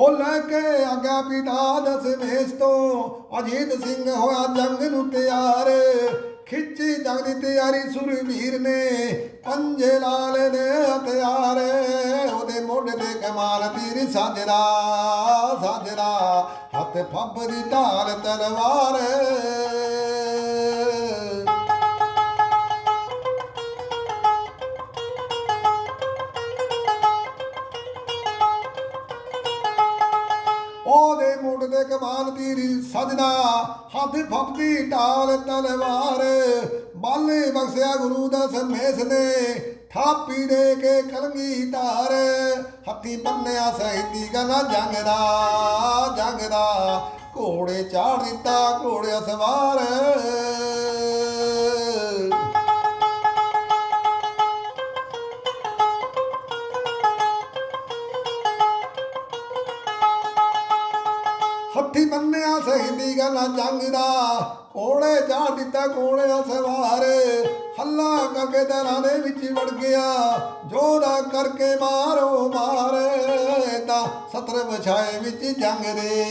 ਉਹ ਲੈ ਕੇ ਆਗਿਆ ਪਿਤਾ ਦਸਵੇਸ਼ ਤੋਂ। ਅਜੀਤ ਸਿੰਘ ਹੋਇਆ ਜੰਗ ਨੂੰ ਤਿਆਰ। ਖਿੱਚੀ ਜੰਗ ਦੀ ਤਿਆਰੀ ਸੁਰਵੀਰ ਨੇ। ਪੰਜੇ ਲਾਲ ਨੇ ਹਥਿਆਰ। ਉਹਦੇ ਮੋਢੇ ਤੇ ਕਮਾਲ ਤੀਰ ਸਾਜਰਾ ਸਾਜਰਾ। ਹੱਥ ਫੱਬਰੀ ਢਾਲ ਤਲਵਾਰ। ਉਹਦੇ ਮੁੱਢ ਦੇ ਕਮਾਲ ਤੀਰੀ ਸਜਦਾ ਹੱਥ ਫੱਬਦੀ ਢਾਲ ਤਲਵਾਰ। ਬਾਲੇ ਬਖਸ਼ਿਆ ਗੁਰੂ ਦਾ ਸੰਮੇਸ ਨੇ, ਥਾਪੀ ਦੇ ਕੇ ਕਲਮੀ ਧਾਰ। ਹੱਥੀ ਬੰਨਿਆ ਸਹਿਤੀ ਗਨਾ ਜੰਗ ਦਾ ਜੰਗ ਦਾ ਘੋੜੇ ਚਾੜ ਦਿੱਤਾ ਘੋੜਿਆ ਸਵਾਰ। ਹੱਥੀ ਬੰਨਿਆ ਸਹਿੰਦੀ ਗਾਲਾ ਜੰਗ ਦਾ। ਕੋੜੇ ਚਾੜ ਦਿੱਤਾ ਕੋੜਿਆ ਸਵਾਰ। ਹੱਲਾ ਕਰਕੇ ਦਰਾਂ ਦੇ ਵਿੱਚ ਵੜ ਗਿਆ। ਜੋਰਾ ਕਰਕੇ ਮਾਰੋ ਮਾਰ। ਤਾਂ ਸਤਰ ਵਿਛਾਏ ਵਿੱਚ ਜੰਗ ਦੇ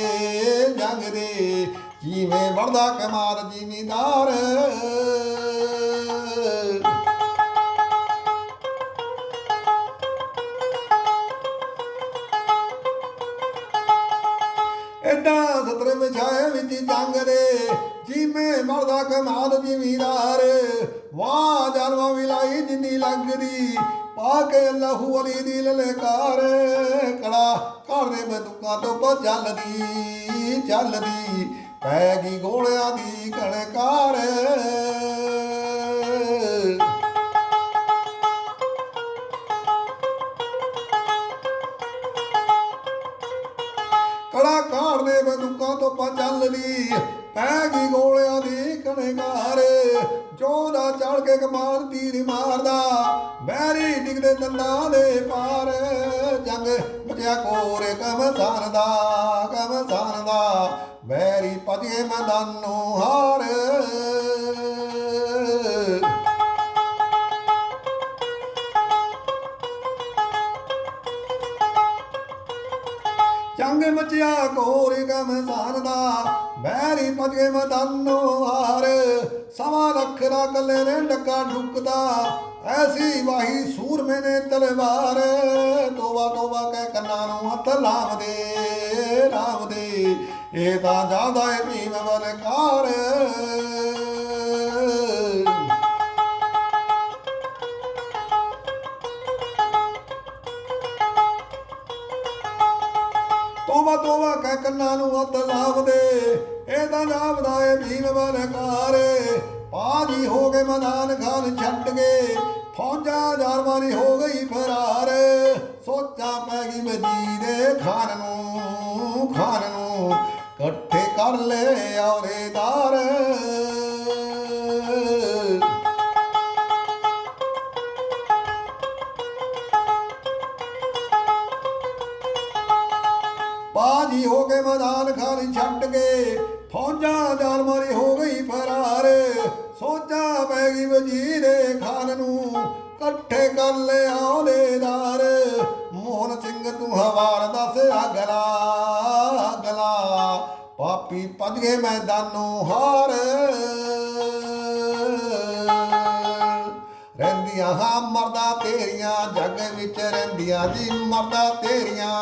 ਜੰਗ ਦੇ। ਜਿਵੇਂ ਵੜਦਾ ਕਮਾਲ ਜ਼ਿਮੀਦਾਰ। ਐਡਾ ਸਤਰ ਵਿਛਾਏ ਵਿੱਚ ਜੰਗ ਦੇ। ਜਿਵੇਂ ਮਰਦਾ ਕਮਾਲ ਜ਼ਿਮੀਦਾਰ ਵਾਹ ਜਨਮ ਵਿਲਾਈ ਜਿੰਨੀ ਲੱਗਦੀ ਪਾ ਕੇ ਲਹੂ ਅਲੀ ਦੀ ਲਲਕਾਰ। ਕੜਾ ਘਰ ਦੇ ਬੰਦੂਕਾਂ ਤੋਂ ਚੱਲਦੀ ਚੱਲਦੀ। ਪੈ ਗਈ ਗੋਲਿਆਂ ਦੀ ਕਣਕਾਰ ਕੜਾ ਕਾਰ ਦੇ ਬੰਦੂਕਾਂ ਤੋਂ ਪਾ ਚੱਲਦੀ ਪੈ ਗਈ ਗੋਲਿਆਂ ਦੀ ਕਣਕਾਰ ਜੋਦਾ ਚੜ ਕੇ ਕਮਾਲ ਤੀਰ ਮਾਰਦਾ। ਬੈਰੀ ਡਿਗਦੇ ਦੰਦਾਂ ਦੇ ਪਾਰ, ਜੰਗ ਮਚਿਆ ਕੋਰੇ ਕਮਸਾਨ ਦਾ ਕਮਸਾਨ ਦਾ। ਬੈਰੀ ਭਜੇ ਮੈਦਾਨੋਂ ਹਾਰ ਮਚਿਆ ਕੋਰੇ ਕਮਸਾਨ ਦਾ ਬੈਰੀ ਭਜੇ ਮੈਦਾਨੋਂ ਹਾਰ। ਸਵਾ ਲੱਖ ਦਾ ਕੱਲੇ ਨੇ ਡੱਕਾ ਡੁੱਕਦਾ। ਐਸੀ ਵਾਹੀ ਸੂਰਮੇ ਨੇ ਤਲਵਾਰ। ਤੋਬਾ ਤੋਬਾ ਕਹਿ ਕੰਨਾਂ ਨੂੰ ਹੱਥ ਲਾਵਦੇ ਲਾਵਦੇ ਇਹ ਤਾਂ ਜਾਂਦਾ ਏ ਭੀਮ ਬਲਕਾਰ। ਤੋਬਾ ਕਹਿ ਕੰਨਾਂ ਨੂੰ ਹੱਥ ਲਾਵਦੇ ਇਹ ਤਾਂ ਜਾਪਦਾ ਏ ਭੀਮ ਬਲਕਾਰ ਪਾਜੀ ਹੋ ਗਏ ਮਦਾਨ ਖਾਨ ਛੱਡ ਗਏ ਫੌਜਾਂ ਜਾਰਮਾਨੀ ਹੋ ਗਈ ਫਰਾਰ। ਸੋਚਾਂ ਪੈ ਗਈ ਮਜੀਦੇ ਖਾਨ ਨੂੰ ਖਾਨ ਨੂੰ। ਇਕੱਠੇ ਕਰ ਲੈ ਔਰੇਦਾਰ। ਬਾਜੀ ਹੋ ਕੇ ਮੈਦਾਨ ਖਾਲੀ ਛੱਡ ਗਏ ਫੌਜਾਂ ਜਾਨ ਮਾਰੀ ਹੋ ਗਈ ਫਰਾਰ। ਸੋਚਾ ਪੈ ਗਈ ਵਜ਼ੀਰੇ ਖਾਨ ਨੂੰ, ਇਕੱਠੇ ਕਰ ਲੈ ਆਉਲੇਦਾਰ ਮੋਹਨ ਸਿੰਘ ਤੂੰ ਹਵਾਰ ਦੱਸ ਅਗਲਾ ਅਗਲਾ ਪਾਪੀ ਭੱਜ ਗਏ ਮੈਦਾਨੋਂ ਹਾਰ। ਰਹਿੰਦੀਆਂ ਹਾਂ ਮਰਦਾ ਤੇਰੀਆਂ, ਜੱਗ ਵਿੱਚ ਰਹਿੰਦੀਆਂ ਜੀ ਮਰਦਾ ਤੇਰੀਆਂ।